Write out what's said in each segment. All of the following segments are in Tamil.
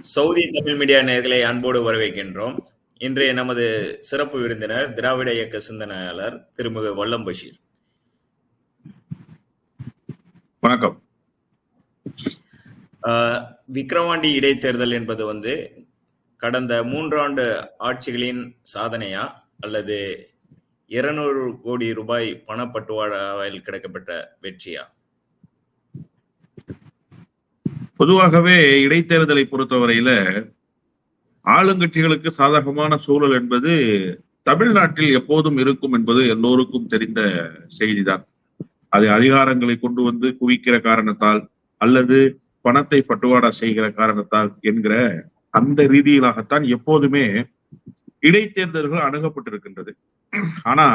சவுதி தமிழ் மீடியா நேர்களை அன்போடு வரவேற்கின்றோம். இன்றைய நமது சிறப்பு விருந்தினர் திராவிட இயக்க சிந்தனையாளர் திருமிகு வல்லம் பஷீர். வணக்கம். ஆஹ், விக்கிரவாண்டி இடைத்தேர்தல் என்பது வந்து கடந்த மூன்றாண்டு ஆட்சிகளின் சாதனையா? அல்லது இருநூறு கோடி ரூபாய் பணப்பட்டுவாடாவில் கிடைக்கப்பட்ட வெற்றியா? பொதுவாகவே இடைத்தேர்தலை பொறுத்தவரையில ஆளுங்கட்சிகளுக்கு சாதகமான சூழல் என்பது தமிழ்நாட்டில் எப்போதும் இருக்கும் என்பது எல்லோருக்கும் தெரிந்த செய்திதான். அது அதிகாரங்களை கொண்டு வந்து குவிக்கிற காரணத்தால் அல்லது பணத்தை பட்டுவாடா செய்கிற காரணத்தால் என்கிற அந்த ரீதியிலாகத்தான் எப்போதுமே இடைத்தேர்தல்கள் அணுகப்பட்டிருக்கின்றது. ஆனா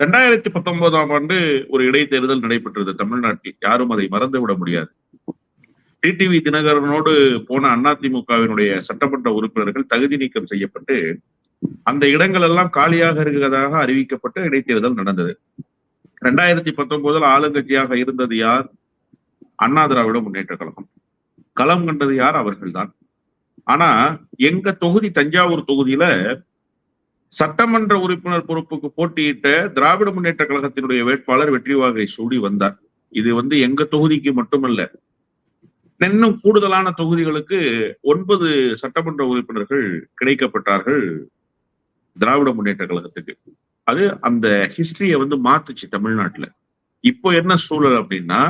ரெண்டாயிரத்தி பத்தொன்பதாம் ஆண்டு ஒரு இடைத்தேர்தல் நடைபெற்றது தமிழ்நாட்டில். யாரும் அதை மறந்து விட முடியாது. டிடிவி தினகரனோடு போன அதிமுகவினுடைய சட்டமன்ற உறுப்பினர்கள் தகுதி நீக்கம் செய்யப்பட்டு அந்த இடங்கள் எல்லாம் காலியாக இருக்கிறதாக அறிவிக்கப்பட்டு இடைத்தேர்தல் நடந்தது. ரெண்டாயிரத்தி பத்தொன்பதில் ஆளுங்கட்சியாக இருந்தது யார்? அண்ணா திராவிட முன்னேற்ற கழகம். களம் கண்டது யார்? அவர்கள்தான். ஆனா எங்க தொகுதி தஞ்சாவூர் தொகுதியில சட்டமன்ற உறுப்பினர் பொறுப்புக்கு போட்டியிட்ட திராவிட முன்னேற்ற கழகத்தினுடைய வேட்பாளர் வெற்றி வாகை சூடி வந்தார். இது வந்து எங்க தொகுதிக்கு மட்டுமல்ல இன்னும் கூடுதலான தொகுதிகளுக்கு ஒன்பது சட்டமன்ற உறுப்பினர்கள் கிடைக்கப்பட்டார்கள் திராவிட முன்னேற்ற கழகத்துக்கு. அது அந்த ஹிஸ்டரியை வந்து மாத்துச்சு தமிழ்நாட்டுல. இப்போ என்ன சூழல் அப்படின்னா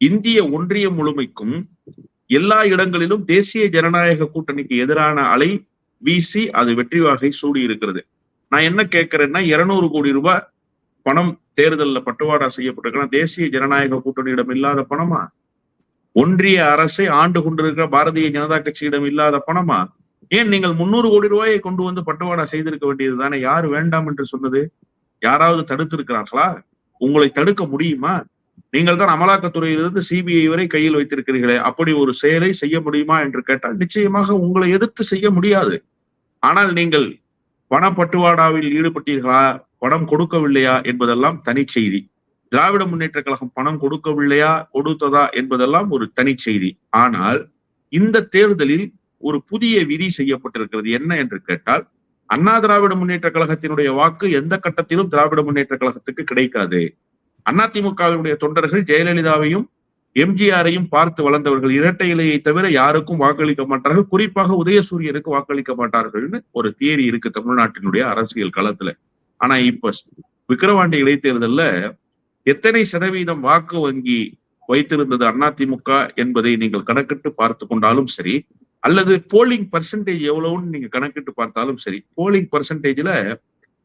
இந்திய ஒன்றியம் முழுமைக்கும் எல்லா இடங்களிலும் தேசிய ஜனநாயக கூட்டணிக்கு எதிரான அலை வீசி அது வெற்றி வாகை சூடி இருக்கிறது. நான் என்ன கேட்கிறேன்னா இருநூறு கோடி ரூபாய் பணம் தேர்தலில் பட்டுவாடா செய்யப்பட்டிருக்கா தேசிய ஜனநாயக கூட்டணியிடம் இல்லாத பணமா? ஒன்றிய அரசை ஆண்டு கொண்டிருக்கிற பாரதிய ஜனதா கட்சியிடம் இல்லாத பணமா? ஏன் நீங்கள் முன்னூறு கோடி ரூபாயை கொண்டு வந்து பட்டுவாடா செய்திருக்க வேண்டியது தானே? யார் வேண்டாம் என்று சொன்னது? யாராவது தடுத்திருக்கிறார்களா? உங்களை தடுக்க முடியுமா? நீங்கள் தான் அமலாக்கத்துறையிலிருந்து சிபிஐ வரை கையில் வைத்திருக்கிறீர்களே. அப்படி ஒரு செயலை செய்ய முடியுமா என்று கேட்டால் நிச்சயமாக உங்களை எதிர்த்து செய்ய முடியாது. ஆனால் நீங்கள் பணப்பட்டுவாடாவில் ஈடுபட்டீர்களா? பணம் கொடுக்கவில்லையா? என்பதெல்லாம் தனி செய்தி. திராவிட முன்னேற்ற கழகம் பணம் கொடுக்கவில்லையா கொடுத்ததா என்பதெல்லாம் ஒரு தனி செய்தி. ஆனால் இந்த தேர்தலில் ஒரு புதிய விதி செய்யப்பட்டிருக்கிறது. என்ன என்று கேட்டால் அண்ணா திராவிட முன்னேற்ற கழகத்தினுடைய வாக்கு எந்த கட்டத்திலும் திராவிட முன்னேற்ற கழகத்துக்கு கிடைக்காது. அதிமுகவினுடைய தொண்டர்கள் ஜெயலலிதாவையும் எம்ஜிஆரையும் பார்த்து வளர்ந்தவர்கள். இரட்டை இலையை தவிர யாருக்கும் வாக்களிக்க மாட்டார்கள். குறிப்பாக உதயசூரியனுக்கு வாக்களிக்க மாட்டார்கள்னு ஒரு தியரி இருக்கு தமிழ்நாட்டினுடைய அரசியல் களத்துல. ஆனா இப்ப விக்கிரவாண்டி இடைத்தேர்தல்ல எத்தனை சதவீதம் வாக்கு வங்கி வைத்திருந்தது அதிமுக என்பதை நீங்கள் கணக்கிட்டு பார்த்து கொண்டாலும் சரி அல்லது போலிங் பர்சன்டேஜ் எவ்வளவுன்னு நீங்க கணக்கிட்டு பார்த்தாலும் சரி போலிங் பர்சன்டேஜ்ல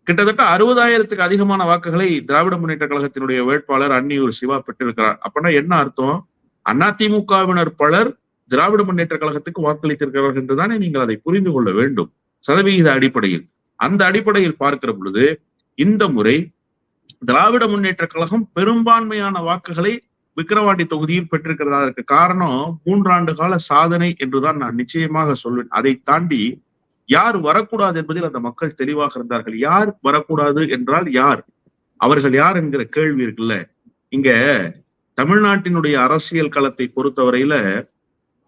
கிட்டத்தட்ட அறுபதாயிரத்துக்கு அதிகமான வாக்குகளை திராவிட முன்னேற்ற கழகத்தினுடைய வேட்பாளர் அன்னியூர் சிவா பெற்றிருக்கிறார். அப்படின்னா என்ன அர்த்தம்? அதிமுகவினர் பலர் திராவிட முன்னேற்ற கழகத்துக்கு வாக்களித்திருக்கிறார்கள் என்றுதானே நீங்கள் அதை புரிந்து கொள்ள வேண்டும். சதவிகித அடிப்படையில். அந்த அடிப்படையில் பார்க்கிற பொழுது இந்த முறை திராவிட முன்னேற்ற கழகம் பெரும்பான்மையான வாக்குகளை விக்கிரவாண்டி தொகுதியில் பெற்றிருக்கிறதா இருக்கு. காரணம் மூன்றாண்டு கால சாதனை என்றுதான் நான் நிச்சயமாக சொல்வேன். அதை தாண்டி யார் வரக்கூடாது என்பதில் அந்த மக்கள் தெளிவாக இருந்தார்கள். யார் வரக்கூடாது என்றால் யார்? அவர்கள் யார் என்கிற கேள்வி இருக்குல்ல. இங்க தமிழ்நாட்டினுடைய அரசியல் களத்தை பொறுத்தவரையில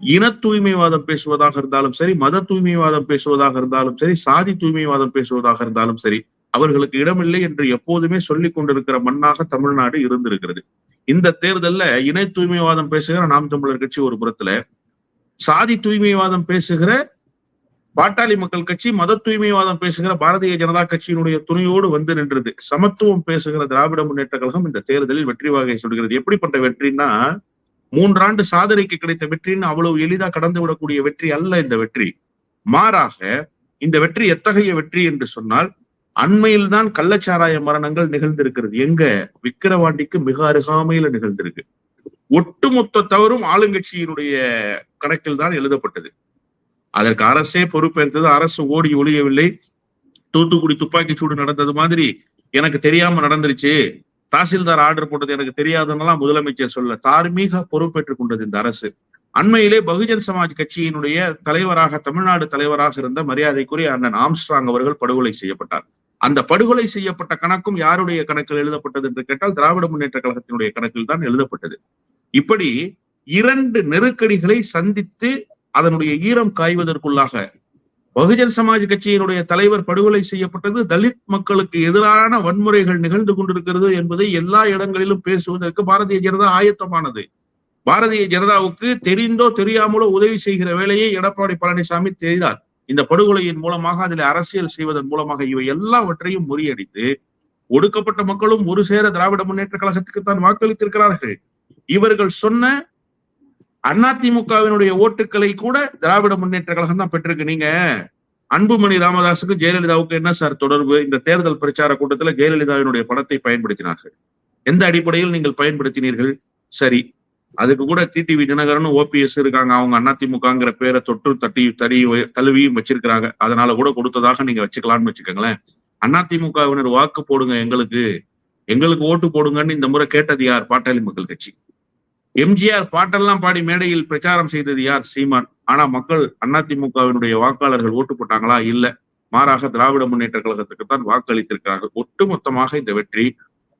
இன தூய்மைவாதம் பேசுவதாக இருந்தாலும் சரி மத தூய்மைவாதம் பேசுவதாக இருந்தாலும் சரி சாதி தூய்மைவாதம் பேசுவதாக இருந்தாலும் சரி அவர்களுக்கு இடமில்லை என்று எப்போதுமே சொல்லிக் கொண்டிருக்கிற மண்ணாக தமிழ்நாடு இருந்திருக்கிறது. இந்த தேர்தல்ல இணை தூய்மைவாதம் பேசுகிற நாம் தமிழர் கட்சி ஒரு புறத்துல சாதி தூய்மைவாதம் பேசுகிற பாட்டாளி மக்கள் கட்சி மத தூய்மைவாதம் பேசுகிற பாரதிய ஜனதா கட்சியினுடைய துணையோடு வந்து நின்றது. சமத்துவம் பேசுகிற திராவிட முன்னேற்ற கழகம் இந்த தேர்தலில் வெற்றி வாகை சொல்கிறது. எப்படிப்பட்ட வெற்றின்னா மூன்றாண்டு சாதனைக்கு கிடைத்த வெற்றின்னு அவ்வளவு எளிதா கடந்து விடக்கூடிய வெற்றி அல்ல இந்த வெற்றி. மாறாக இந்த வெற்றி எத்தகைய வெற்றி என்று சொன்னால் அண்மையில் தான் கள்ளச்சாராய மரணங்கள் நிகழ்ந்திருக்கிறது. எங்க? விக்கிரவாண்டிக்கு மிக அருகாமையில நிகழ்ந்திருக்கு. ஒட்டுமொத்த தவறும் ஆளுங்கட்சியினுடைய கணக்கில் தான் எழுதப்பட்டது. அதற்கு அரசே பொறுப்பேற்றது. அரசு ஓடி ஒழியவில்லை தூத்துக்குடி துப்பாக்கி சூடு நடந்தது மாதிரி எனக்கு தெரியாம நடந்துருச்சு. தாசில்தார் ஆர்டர் போட்டது எனக்கு தெரியாதுன்னெல்லாம் முதலமைச்சர் சொல்ல தார்மீக பொறுப்பேற்றுக் கொண்டது இந்த அரசு. அண்மையிலே பகுஜன் சமாஜ் கட்சியினுடைய தலைவராக தமிழ்நாடு தலைவராக இருந்த மரியாதைக்குரிய அண்ணன் ஆம்ஸ்ட்ராங் அவர்கள் படுகொலை செய்யப்பட்டார். அந்த படுகொலை செய்யப்பட்ட கணக்கும் யாருடைய கணக்கில் எழுதப்பட்டது என்று கேட்டால் திராவிட முன்னேற்ற கழகத்தினுடைய கணக்கில் தான் எழுதப்பட்டது. இப்படி இரண்டு நெருக்கடிகளை சந்தித்து அதனுடைய ஈரம் காய்வதற்குள்ளாக பகுஜன் சமாஜ் கட்சியினுடைய தலைவர் படுகொலை செய்யப்பட்டது தலித் மக்களுக்கு எதிரான வன்முறைகள் நிகழ்ந்து கொண்டிருக்கிறது என்பதை எல்லா இடங்களிலும் பேசுவதற்கு பாரதிய ஜனதா ஆயத்தமானது. பாரதிய ஜனதாவுக்கு தெரிந்தோ தெரியாமலோ உதவி செய்கிற வேலையை எடப்பாடி பழனிசாமி செய்தார். இந்த படுகொலையின் மூலமாக அதில் அரசியல் செய்வதன் மூலமாக இவை எல்லாவற்றையும் முறியடித்து ஒடுக்கப்பட்ட மக்களும் ஒரு சேர திராவிட முன்னேற்ற கழகத்துக்கு தான் வாக்களித்திருக்கிறார்கள். இவர்கள் சொன்ன அதிமுகவினுடைய ஓட்டுக்களை கூட திராவிட முன்னேற்ற கழகம் தான் பெற்றிருக்கு. நீங்க அன்புமணி ராமதாஸுக்கு ஜெயலலிதாவுக்கு என்ன சார் தொடர்பு? இந்த தேர்தல் பிரச்சார கூட்டத்துல ஜெயலலிதாவினுடைய படத்தை பயன்படுத்தினார்கள். எந்த அடிப்படையில் நீங்கள் பயன்படுத்தினீர்கள்? சரி அதுக்கு கூட டிடிவி தினகரன் ஓபிஎஸ் இருக்காங்க. அவங்க அதிமுகங்கிற பேரை தொற்று தட்டி தடி தழுவியும் வச்சிருக்கிறாங்க. அதனால கூட கொடுத்ததாக நீங்க வச்சுக்கலாம்னு வச்சுக்கோங்களேன். அதிமுகவினர் வாக்கு போடுங்க எங்களுக்கு. எங்களுக்கு ஓட்டு போடுங்கன்னு இந்த முறை கேட்டது யார்? பாட்டாளி மக்கள் கட்சி. எம்ஜிஆர் பாட்டெல்லாம் பாடி மேடையில் பிரச்சாரம் செய்தது யார்? சீமான். ஆனா மக்கள் அதிமுகவினுடைய வாக்காளர்கள் ஓட்டு போட்டாங்களா? இல்ல. மாறாக திராவிட முன்னேற்ற கழகத்துக்கு தான் வாக்களித்திருக்கிறார்கள். ஒட்டுமொத்தமாக இந்த வெற்றி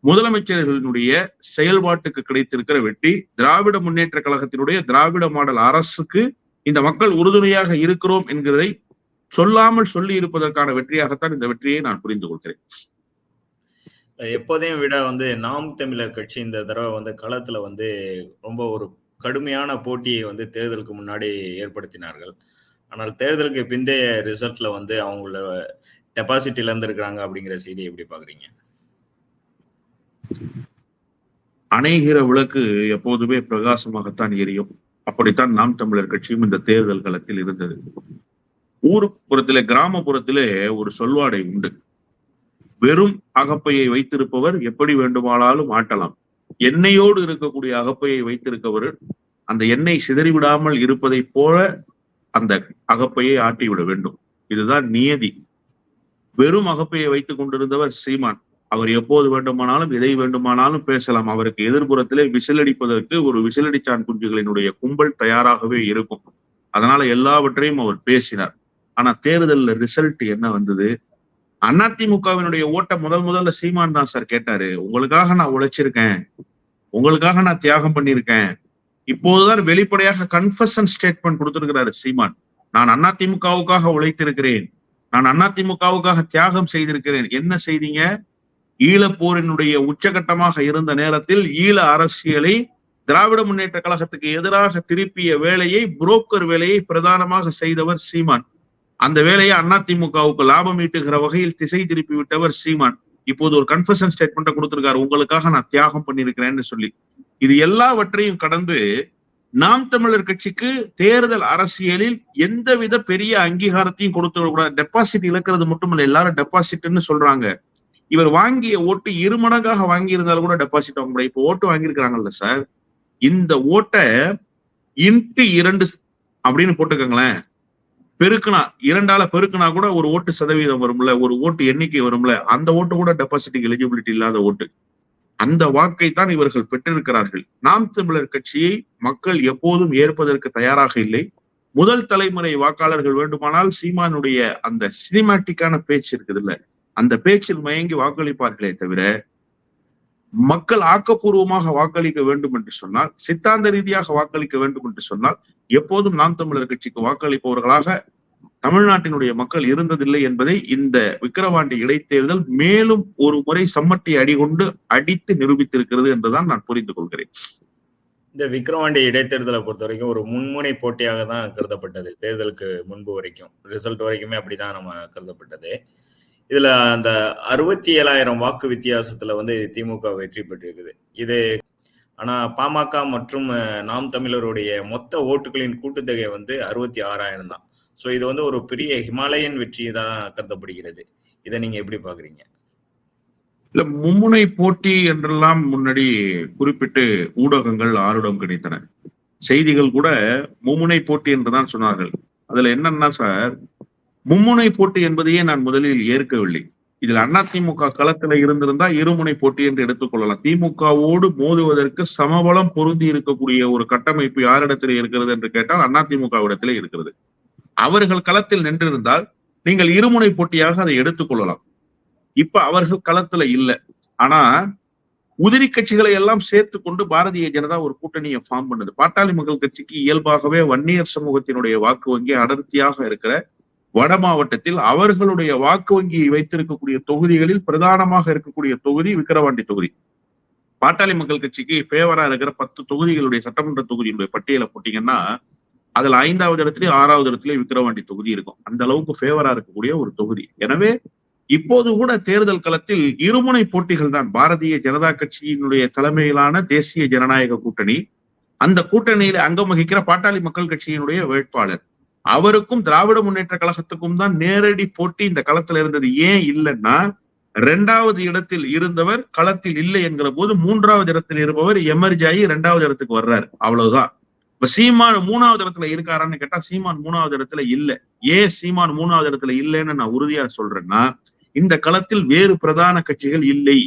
முதலமைச்சர்களினுடைய செயல்பாட்டுக்கு கிடைத்திருக்கிற வெற்றி திராவிட முன்னேற்ற கழகத்தினுடைய திராவிட மாடல் அரசுக்கு இந்த மக்கள் உறுதுணையாக இருக்கிறோம் என்கிறதை சொல்லாமல் சொல்லி இருப்பதற்கான வெற்றியாகத்தான் இந்த வெற்றியை நான் புரிந்து கொள்கிறேன். எப்போதையும் விட வந்து நாம் தமிழர் கட்சி இந்த தடவை வந்து களத்துல வந்து ரொம்ப ஒரு கடுமையான போட்டியை வந்து தேர்தலுக்கு முன்னாடி ஏற்படுத்தினார்கள். ஆனால் தேர்தலுக்கு பிந்தைய ரிசல்ட்ல வந்து அவங்கள டெபாசிட் இழந்திருக்கிறாங்க அப்படிங்கிற செய்தியை எப்படி பாக்குறீங்க அணைகிற விளக்கு எப்போதுமே பிரகாசமாகத்தான் எரியும். அப்படித்தான் நாம் தமிழர் கட்சியும் இந்த தேர்தல் களத்தில் இருந்தது. ஊர்ப்புறத்திலே கிராமப்புறத்திலே ஒரு சொல்வாடை உண்டு. வெறும் அகப்பையை வைத்திருப்பவர் எப்படி வேண்டுமானாலும் ஆட்டலாம். எண்ணெயோடு இருக்கக்கூடிய அகப்பையை வைத்திருக்கவர் அந்த எண்ணெய் சிதறிவிடாமல் இருப்பதை போல அந்த அகப்பையை ஆட்டிவிட வேண்டும். இதுதான் நியதி. வெறும் அகப்பையை வைத்துக் கொண்டிருந்தவர் சீமான். அவர் எப்போது வேண்டுமானாலும் எதை வேண்டுமானாலும் பேசலாம். அவருக்கு எதிர்புறத்திலே விசிலடிப்பதற்கு ஒரு விசிலடிச்சான் குஞ்சுகளினுடைய கும்பல் தயாராகவே இருக்கும். அதனால எல்லாவற்றையும் அவர் பேசினார். ஆனா தேர்தல்ல ரிசல்ட் என்ன வந்தது? அதிமுகவினுடைய ஓட்ட முதல் முதல்ல சீமான் தான் சார் கேட்டாரு. உங்களுக்காக நான் உழைச்சிருக்கேன். உங்களுக்காக நான் தியாகம் பண்ணியிருக்கேன் இப்போதுதான் வெளிப்படையாக கன்ஃபஷன் ஸ்டேட்மெண்ட் கொடுத்திருக்கிறாரு சீமான். நான் அதிமுகவுக்காக உழைத்திருக்கிறேன். நான் அதிமுகவுக்காக தியாகம் செய்திருக்கிறேன். என்ன செய்தீங்க? ஈழப்போரினுடைய உச்சகட்டமாக இருந்த நேரத்தில் ஈழ அரசியலை திராவிட முன்னேற்ற கழகத்துக்கு எதிராக திருப்பிய வேலையை புரோக்கர் வேலையை பிரதானமாக செய்தவர் சீமான். அந்த வேலையை அதிமுகவுக்கு லாபம் ஈட்டுகிற வகையில் திசை திருப்பி விட்டவர் சீமான். இப்போது ஒரு கன்ஃபஷன் ஸ்டேட்மெண்ட்டை கொடுத்திருக்காரு. உங்களுக்காக நான் தியாகம் பண்ணியிருக்கிறேன்னு சொல்லி. இது எல்லாவற்றையும் கடந்து நாம் தமிழர் கட்சிக்கு தேர்தல் அரசியலில் எந்தவித பெரிய அங்கீகாரத்தையும் கொடுத்து கூடாது டெபாசிட் இழக்கிறது மட்டுமல்ல எல்லாரும் டெபாசிட்னு சொல்றாங்க. இவர் வாங்கிய ஓட்டு இரு மடங்காக வாங்கி இருந்தாலும் கூட டெபாசிட் வாங்க முடியாது. இப்போ ஓட்டு வாங்கியிருக்கிறாங்கல்ல சார். இந்த ஓட்டை இன்ட்டு இரண்டு அப்படின்னு போட்டுக்கோங்களேன். பெருக்குனா இரண்டால பெருக்குனா கூட ஒரு ஓட்டு சதவீதம் வரும்ல ஒரு ஓட்டு எண்ணிக்கை வரும்ல அந்த ஓட்டு கூட டெபாசிட்டுக்கு எலிஜிபிலிட்டி இல்லாத ஓட்டு. அந்த வாக்கை தான் இவர்கள் பெற்றிருக்கிறார்கள். நாம் தமிழர் கட்சியை மக்கள் எப்போதும் ஏற்பதற்கு தயாராக இல்லை. முதல் தலைமுறை வாக்காளர்கள் வேண்டுமானால் சீமானுடைய அந்த சினிமாட்டிக்கான பேச்சு இருக்குது இல்லை அந்த பேச்சில் மயங்கி வாக்களிப்பார்களே தவிர மக்கள் ஆக்கப்பூர்வமாக வாக்களிக்க வேண்டும் என்று சொன்னால் சித்தாந்த ரீதியாக வாக்களிக்க வேண்டும் என்று சொன்னால் எப்போதும் நாம் தமிழர் கட்சிக்கு வாக்களிப்பவர்களாக தமிழ்நாட்டினுடைய மக்கள் இருந்ததில்லை என்பதை இந்த விக்கிரவாண்டி இடைத்தேர்தல் மேலும் ஒரு முறை சம்மட்டி அடிகொண்டு அடித்து நிரூபித்திருக்கிறது என்றுதான் நான் புரிந்து கொள்கிறேன். இந்த விக்ரவாண்டி இடைத்தேர்தலை பொறுத்த வரைக்கும் ஒரு முன்முனை போட்டியாக தான் கருதப்பட்டது தேர்தலுக்கு முன்பு வரைக்கும். ரிசல்ட் வரைக்குமே அப்படிதான் நம்ம கருதப்பட்டது. இதுல அந்த அறுபத்தி ஏழாயிரம் வாக்கு வித்தியாசத்துல வந்து திமுக வெற்றி பெற்றிருக்குது. இது ஆனா பாமக மற்றும் நாம் தமிழருடைய மொத்த ஓட்டுகளின் கூட்டுத்தொகை வந்து அறுபத்தி ஆறாயிரம் தான். ஸோ இது வந்து ஒரு பெரிய ஹிமாலயன் வெற்றி தான் கருதப்படுகிறது. இதை நீங்க எப்படி பாக்குறீங்க? இல்ல மும்முனை போட்டி என்றெல்லாம் முன்னாடி குறிப்பிட்டு ஊடகங்கள் ஆருடம் கிடைத்தன. செய்திகள் கூட மும்முனை போட்டி என்றுதான் சொன்னார்கள். அதுல என்னன்னா சார் மும்முனை போட்டி என்பதையே நான் முதலில் ஏற்கவில்லை. இதில் அதிமுக களத்துல இருந்திருந்தா இருமுனை போட்டி என்று எடுத்துக்கொள்ளலாம் திமுகவோடு மோதுவதற்கு சமபலம் பொருந்தி இருக்கக்கூடிய ஒரு கட்டமைப்பு யாரிடத்தில் இருக்கிறது என்று கேட்டால் அதிமுகவிடத்திலே இருக்கிறது. அவர்கள் களத்தில் நின்றிருந்தால் நீங்கள் இருமுனை போட்டியாக அதை எடுத்துக்கொள்ளலாம் இப்ப அவர்கள் களத்துல இல்ல. ஆனா உதிரி கட்சிகளை எல்லாம் சேர்த்து கொண்டு பாரதிய ஜனதா ஒரு கூட்டணியை ஃபார்ம் பண்ணுது. பாட்டாளி மக்கள் கட்சிக்கு இயல்பாகவே வன்னியர் சமூகத்தினுடைய வாக்கு வங்கி அடர்த்தியாக இருக்கிற வட மாவட்டத்தில் அவர்களுடைய வாக்கு வங்கியை வைத்திருக்கக்கூடிய தொகுதிகளில் பிரதானமாக இருக்கக்கூடிய தொகுதி விக்கிரவாண்டி தொகுதி. பாட்டாளி மக்கள் கட்சிக்கு ஃபேவரா இருக்கிற பத்து தொகுதிகளுடைய சட்டமன்ற தொகுதியினுடைய பட்டியலை போட்டீங்கன்னா அதுல ஐந்தாவது இடத்துலயும் ஆறாவது இடத்துலயும் விக்கிரவாண்டி தொகுதி இருக்கும். அந்த அளவுக்கு ஃபேவரா இருக்கக்கூடிய ஒரு தொகுதி. எனவே இப்போது கூட தேர்தல் களத்தில் இருமுனை போட்டிகள் தான் பாரதிய ஜனதா கட்சியினுடைய தலைமையிலான தேசிய ஜனநாயக கூட்டணி. அந்த கூட்டணியில அங்கம் வகிக்கிற பாட்டாளி மக்கள் கட்சியினுடைய வேட்பாளர். அவருக்கும் திராவிட முன்னேற்ற கழகத்துக்கும் தான் நேரடி போட்டி இந்த களத்துல இருந்தது. ஏன் இல்லைன்னா இரண்டாவது இடத்தில் இருந்தவர் களத்தில் இல்லை என்கிற போது மூன்றாவது இடத்தில் இருப்பவர் எமர்ஜ் ஆகி இரண்டாவது இடத்துக்கு வர்றாரு. அவ்வளவுதான். இப்ப சீமான் மூணாவது இடத்துல இருக்காரான்னு கேட்டா சீமான் மூணாவது இடத்துல இல்ல. ஏன் சீமான் மூணாவது இடத்துல இல்லைன்னு நான் உறுதியா சொல்றேன்னா இந்த களத்தில் வேறு பிரதான கட்சிகள் இல்லை.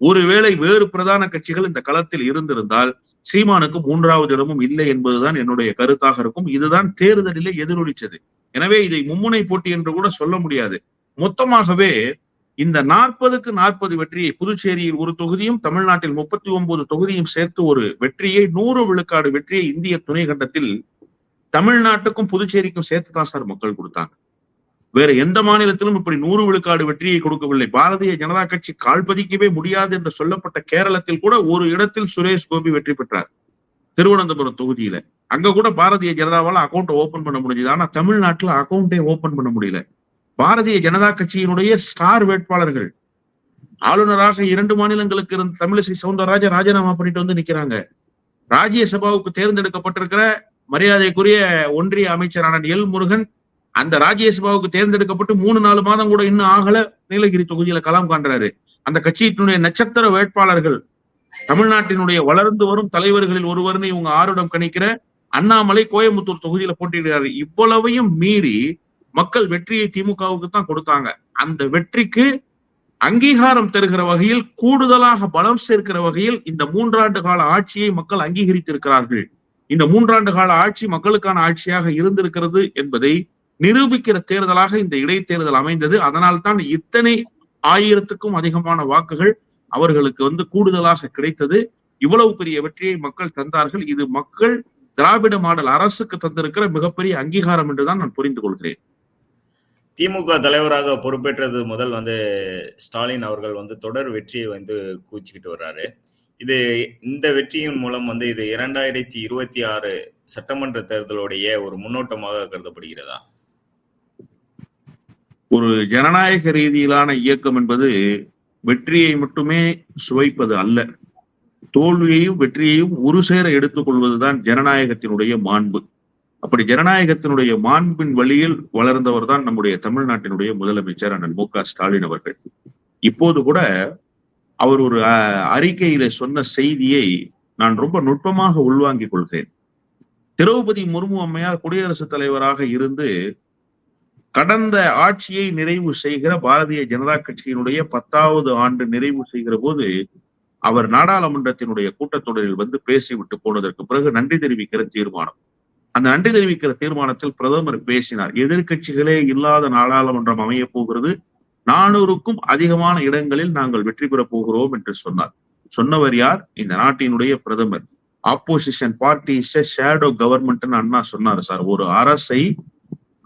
ஒருவேளை வேறு பிரதான கட்சிகள் இந்த களத்தில் இருந்திருந்தால் சீமானுக்கு மூன்றாவது இடமும் இல்லை என்பதுதான் என்னுடைய கருத்தாக இருக்கும். இதுதான் தேர்தலிலே எதிரொலிச்சது. எனவே இதை மும்முனை போட்டி என்று கூட சொல்ல முடியாது. மொத்தமாகவே இந்த நாற்பதுக்கு நாற்பது வெற்றியை புதுச்சேரியில் ஒரு தொகுதியும் தமிழ்நாட்டில் முப்பத்தி ஒன்பது தொகுதியும் சேர்த்து ஒரு வெற்றியை நூறு விழுக்காடு வெற்றியை இந்திய துணை கண்டத்தில் தமிழ்நாட்டுக்கும் புதுச்சேரிக்கும் சேர்த்து தான் சார் மக்கள் கொடுத்தாங்க. வேற எந்த மாநிலத்திலும் இப்படி நூறு விழுக்காடு வெற்றியை கொடுக்கவில்லை. பாரதிய ஜனதா கட்சி கால்பதிக்கவே முடியாது என்று சொல்லப்பட்ட கேரளத்தில் கூட ஒரு இடத்தில் சுரேஷ் கோபி வெற்றி பெற்றார். திருவனந்தபுரம் தொகுதியில. அங்க கூட பாரதிய ஜனதாவால அக்கௌண்ட் ஓபன் பண்ண முடிஞ்சது. ஆனா தமிழ்நாட்டுல அக்கௌண்டே ஓபன் பண்ண முடியல. பாரதிய ஜனதா கட்சியினுடைய ஸ்டார் வேட்பாளர்கள். ஆளுநராக இரண்டு மாநிலங்களுக்கு இருந்த தமிழிசை சவுந்தரராஜன் ராஜினாமா பண்ணிட்டு வந்து நிக்கிறாங்க. ராஜ்யசபாவுக்கு தேர்ந்தெடுக்கப்பட்டிருக்கிற மரியாதைக்குரிய ஒன்றிய அமைச்சரான எல் முருகன் அந்த ராஜ்யசபாவுக்கு தேர்ந்தெடுக்கப்பட்டு மூணு நாலு மாதம் கூட இன்னும் ஆகல. நீலகிரி தொகுதியில கலாம் காண்றாரு. அந்த கட்சியினுடைய நட்சத்திர வேட்பாளர்கள் தமிழ்நாட்டினுடைய வளர்ந்து வரும் தலைவர்களில் ஒருவர்னு இவங்க ஆருடம் கணிக்கிற அண்ணாமலை கோயம்புத்தூர் தொகுதியில போட்டியிடுறாரு. இவ்வளவையும் மீறி மக்கள் வெற்றியை திமுகவுக்கு தான் கொடுத்தாங்க. அந்த வெற்றிக்கு அங்கீகாரம் தருகிற வகையில் கூடுதலாக பலம் சேர்க்கிற வகையில் இந்த மூன்றாண்டு கால ஆட்சியை மக்கள் அங்கீகரித்திருக்கிறார்கள். இந்த மூன்றாண்டு கால ஆட்சி மக்களுக்கான ஆட்சியாக இருந்திருக்கிறது என்பதை நிரூபிக்கிற தேர்தலாக இந்த இடைத்தேர்தல் அமைந்தது. அதனால் தான் இத்தனை ஆயிரத்துக்கும் அதிகமான வாக்குகள் அவர்களுக்கு வந்து கூடுதலாக கிடைத்தது. இவ்வளவு பெரிய வெற்றியை மக்கள் தந்தார்கள். இது மக்கள் திராவிட மாடல் அரசுக்கு தந்திருக்கிற மிகப்பெரிய அங்கீகாரம் என்றுதான் நான் புரிந்து கொள்கிறேன். திமுக தலைவராக பொறுப்பேற்றது முதல் வந்து ஸ்டாலின் அவர்கள் வந்து தொடர் வெற்றியை வந்து கூச்சிக்கிட்டு வர்றாரு. இது இந்த வெற்றியின் மூலம் வந்து இது இரண்டாயிரத்தி இருபத்தி ஆறு சட்டமன்ற தேர்தலுடைய ஒரு முன்னோட்டமாக கருதப்படுகிறதா? ஒரு ஜனநாயக ரீதியிலான இயக்கம் என்பது வெற்றியை மட்டுமே சுவைப்பது அல்ல. தோல்வியையும் வெற்றியையும் ஒரு சேர எடுத்துக்கொள்வதுதான் ஜனநாயகத்தினுடைய மாண்பு. அப்படி ஜனநாயகத்தினுடைய மாண்பின் வழியில் வளர்ந்தவர் தான் நம்முடைய தமிழ்நாட்டினுடைய முதலமைச்சர் அண்ணன் மு க ஸ்டாலின் அவர்கள். இப்போது கூட அவர் ஒரு அஹ், அறிக்கையில சொன்ன செய்தியை நான் ரொம்ப நுட்பமாக உள்வாங்கிக் கொள்கிறேன். திரௌபதி முர்மு அம்மையார் குடியரசுத் தலைவராக இருந்து கடந்த ஆட்சியை நிறைவு செய்கிற பாரதிய ஜனதா கட்சியினுடைய பத்தாவது ஆண்டு நிறைவு செய்கிற போது அவர் நாடாளுமன்றத்தினுடைய கூட்டத்தொடரில் வந்து பேசிவிட்டு போனதற்கு பிறகு நன்றி தெரிவிக்கிற தீர்மானம். அந்த நன்றி தெரிவிக்கிற தீர்மானத்தில் பிரதமர் பேசினார். எதிர்க்கட்சிகளே இல்லாத நாடாளுமன்றம் அமைய போகிறது. நானூறுக்கும் அதிகமான இடங்களில் நாங்கள் வெற்றி பெறப் போகிறோம் என்று சொன்னார். சொன்னவர் யார்? இந்த நாட்டினுடைய பிரதமர். ஆப்போசிஷன் பார்ட்டி ஷேடோ கவர்மெண்ட்னு அண்ணா சொன்னாரு சார். ஒரு அரசை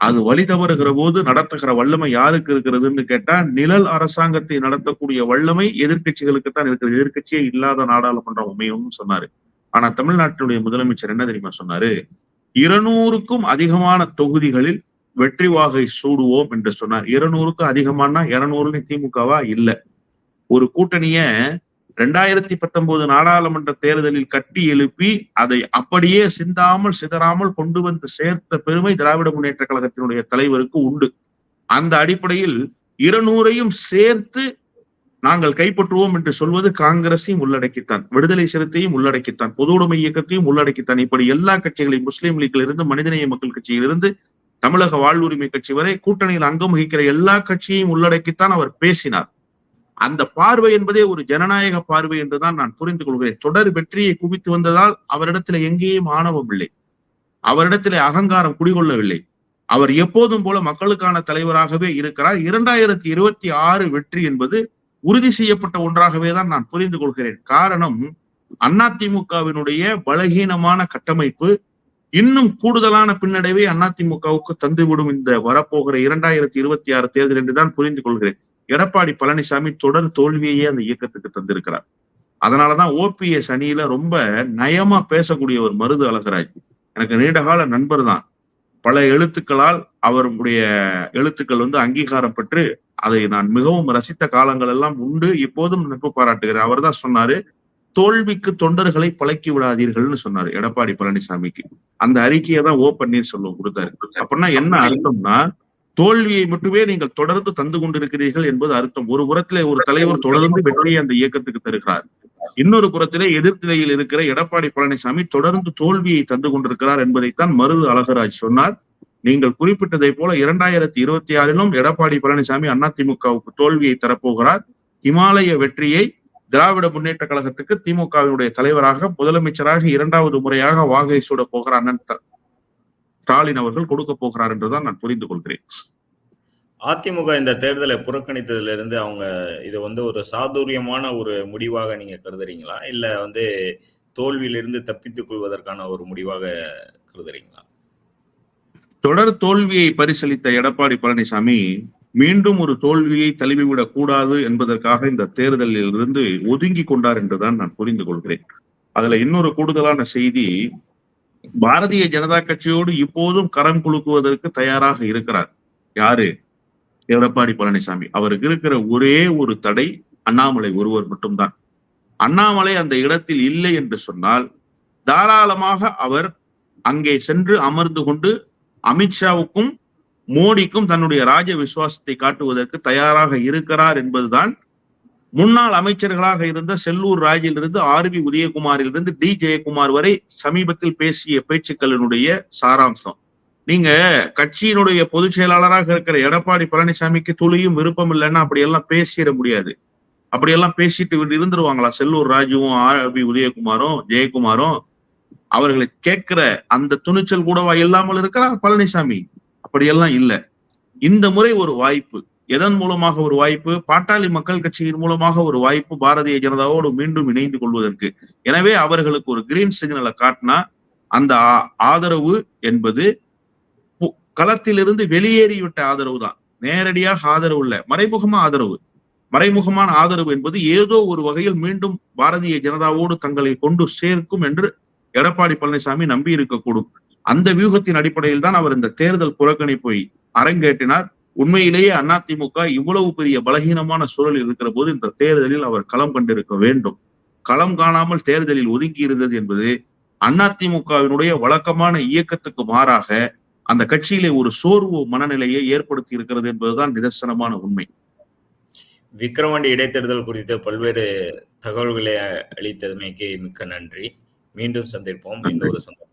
அது வழி தவறுகிற போது நடத்துகிற வல்லமை யாருக்கு இருக்கிறதுன்னு கேட்டா நிழல் அரசாங்கத்தை நடத்தக்கூடிய வல்லமை எதிர்கட்சிகளுக்கு தான் இருக்கிறது. எதிர்க்கட்சியே இல்லாத நாடாளுமன்றம் அமையும்னு சொன்னாரு. ஆனா தமிழ்நாட்டினுடைய முதலமைச்சர் என்ன தெரியுமா சொன்னாரு? இருநூறுக்கும் அதிகமான தொகுதிகளில் வெற்றி வாகை சூடுவோம் என்று சொன்னார். இருநூறுக்கும் அதிகமானா இருநூறுன்னு திமுகவா? இல்ல. ஒரு கூட்டணிய ரெண்டாயிரத்தி பத்தொன்பது நாடாளுமன்ற தேர்தலில் கட்டி எழுப்பி அதை அப்படியே சிந்தாமல் சிதறாமல் கொண்டு வந்து சேர்த்த பெருமை திராவிட முன்னேற்ற கழகத்தினுடைய தலைவருக்கு உண்டு. அந்த அடிப்படையில் இருநூறையும் சேர்த்து நாங்கள் கைப்பற்றுவோம் என்று சொல்வது காங்கிரஸையும் உள்ளடக்கித்தான் விடுதலை சிறுத்தையும் உள்ளடக்கித்தான் பொது உடைமை இயக்கத்தையும் உள்ளடக்கித்தான். இப்படி எல்லா கட்சிகளையும் முஸ்லீம் லீக்ல இருந்து மனிதநேய மக்கள் கட்சியிலிருந்து தமிழக வாழ்வுரிமை கட்சி வரை கூட்டணியில் அங்கம் வகிக்கிற எல்லா கட்சியையும் உள்ளடக்கித்தான் அவர் பேசினார். அந்த பார்வை என்பதே ஒரு ஜனநாயக பார்வை என்றுதான் நான் புரிந்து கொள்கிறேன். தொடர் வெற்றியை குவித்து வந்ததால் அவரிடத்துல எங்கேயும் ஆணவம் இல்லை. அவரிடத்திலே அகங்காரம் குடிகொள்ளவில்லை. அவர் எப்போதும் போல மக்களுக்கான தலைவராகவே இருக்கிறார். இரண்டாயிரத்தி இருபத்தி ஆறு வெற்றி என்பது உறுதி செய்யப்பட்ட ஒன்றாகவே தான் நான் புரிந்து கொள்கிறேன். காரணம் அதிமுகவினுடைய பலகீனமான கட்டமைப்பு இன்னும் கூடுதலான பின்னடைவை அதிமுகவுக்கு தந்துவிடும் இந்த வரப்போகிற இரண்டாயிரத்தி இருபத்தி ஆறு தேர்தல் என்றுதான் புரிந்து கொள்கிறேன். எடப்பாடி பழனிசாமி தொடர் தோல்வியையே அந்த இயக்கத்துக்கு தந்திருக்கிறார். அதனாலதான் ஓபிஎஸ் அணியில ரொம்ப நயமா பேசக்கூடிய ஒரு மருது அழகராஜ். எனக்கு நீண்டகால நண்பர் தான். பல எழுத்துக்களால் அவருடைய எழுத்துக்கள் வந்து அங்கீகாரம் பெற்று அதை நான் மிகவும் ரசித்த காலங்கள் எல்லாம் உண்டு. இப்போதும் நட்பு பாராட்டுகிறேன். அவர் தான் சொன்னாரு தோல்விக்கு தொண்டர்களை பழக்கி விடாதீர்கள்னு சொன்னாரு எடப்பாடி பழனிசாமிக்கு. அந்த அறிக்கையை தான் ஓ பன்னீர்செல்வம் கொடுத்தாரு. அப்படின்னா என்ன அர்த்தம்னா தோல்வியை மட்டுமே நீங்கள் தொடர்ந்து தந்து கொண்டிருக்கிறீர்கள் என்பது அர்த்தம். ஒரு புறத்திலே ஒரு தலைவர் தொடர்ந்து வெற்றியை அந்த இயக்கத்துக்கு தருகிறார். இன்னொரு புறத்திலே எதிர்நிலையில் இருக்கிற எடப்பாடி பழனிசாமி தொடர்ந்து தோல்வியை தந்து கொண்டிருக்கிறார் என்பதைத்தான் மருது அழகராஜ் சொன்னார். நீங்கள் குறிப்பிட்டதை போல இரண்டாயிரத்தி இருபத்தி ஆறிலும் எடப்பாடி பழனிசாமி அதிமுகவுக்கு தோல்வியை தரப்போகிறார். இமாலய வெற்றியை திராவிட முன்னேற்ற கழகத்துக்கு திமுகவினுடைய தலைவராக முதலமைச்சராக இரண்டாவது முறையாக வாகை சூட போகிறார் அண்ணன் ஸ்டாலின் அவர்கள் கொடுக்க போகிறார் என்றுதான் நான் புரிந்து கொள்கிறேன். அதிமுக இந்த தேர்தலை புறக்கணித்ததுல இருந்து அவங்க இது வந்து ஒரு சாதுரியமான ஒரு முடிவாக நீங்க கருதுறீங்களா? இல்ல வந்து தோல்வியிலிருந்து தப்பித்துக் கொள்வதற்கான ஒரு முடிவாக கருதுறீங்களா? தொடர் தோல்வியை பரிசீலித்த எடப்பாடி பழனிசாமி மீண்டும் ஒரு தோல்வியை தழுவிவிடக் கூடாது என்பதற்காக இந்த தேர்தலில் இருந்து ஒதுங்கி கொண்டார் என்றுதான் நான் புரிந்து கொள்கிறேன். அதுல இன்னொரு கூடுதலான செய்தி பாரதிய ஜனதா கட்சியோடு இப்போதும் கரம் குலுக்குவதற்கு தயாராக இருக்கிறார். யாரு? எடப்பாடி பழனிசாமி. அவருக்கு இருக்கிற ஒரே ஒரு தடை அண்ணாமலை ஒருவர் மட்டும்தான். அண்ணாமலை அந்த இடத்தில் இல்லை என்று சொன்னால் தாராளமாக அவர் அங்கே சென்று அமர்ந்து கொண்டு அமித்ஷாவுக்கும் மோடிக்கும் தன்னுடைய ராஜ விசுவாசத்தை காட்டுவதற்கு தயாராக இருக்கிறார் என்பதுதான் முன்னாள் அமைச்சர்களாக இருந்த செல்லூர் ராஜிலிருந்து ஆர் வி உதயகுமாரிலிருந்து டி ஜெயக்குமார் வரை சமீபத்தில் பேசிய பேச்சுக்களினுடைய சாராம்சம். நீங்க கட்சியினுடைய பொதுச் செயலாளராக இருக்கிற எடப்பாடி பழனிசாமிக்கு துளியும் விருப்பம் இல்லைன்னா அப்படியெல்லாம் பேசிட முடியாது. அப்படியெல்லாம் பேசிட்டு விட்டு இருந்துருவாங்களா? செல்லூர் ராஜுவும் ஆர் வி உதயகுமாரும் ஜெயக்குமாரும். அவர்களை கேட்கிற அந்த துணிச்சல் கூடவா இல்லாமல் இருக்கிறார் பழனிசாமி? அப்படியெல்லாம் இல்லை. இந்த முறை ஒரு வாய்ப்பு. எதன் மூலமாக ஒரு வாய்ப்பு? பாட்டாளி மக்கள் கட்சியின் மூலமாக ஒரு வாய்ப்பு பாரதிய ஜனதாவோடு மீண்டும் இணைந்து கொள்வதற்கு. எனவே அவர்களுக்கு ஒரு கிரீன் சிக்னலை காட்டினா அந்த ஆதரவு என்பது களத்திலிருந்து வெளியேறிவிட்ட ஆதரவு தான். நேரடியாக ஆதரவு இல்லை. மறைமுகமா ஆதரவு. மறைமுகமான ஆதரவு என்பது ஏதோ ஒரு வகையில் மீண்டும் பாரதிய ஜனதாவோடு தங்களை கொண்டு சேர்க்கும் என்று எடப்பாடி பழனிசாமி நம்பி இருக்கக்கூடும் அந்த வியூகத்தின் அடிப்படையில் தான் அவர் இந்த தேர்தல் புறக்கணிப்பை அரங்கேற்றினார். உண்மையிலேயே அதிமுக இவ்வளவு பெரிய பலகீனமான சூழல் இருக்கிற போது இந்த தேர்தலில் அவர் களம் கண்டிருக்க வேண்டும். களம் காணாமல் தேர்தலில் ஒதுங்கி இருந்தது என்பது அதிமுகவினுடைய வழக்கமான இயக்கத்துக்கு மாறாக அந்த கட்சியிலே ஒரு சோர்வு மனநிலையை ஏற்படுத்தி இருக்கிறது என்பதுதான் நிதர்சனமான உண்மை. விக்ரவாண்டி இடைத்தேர்தல் குறித்த பல்வேறு தகவல்களை அளித்தமைக்கு மிக்க நன்றி. மீண்டும் சந்திப்போம். இன்னொரு சந்தர்ப்பம்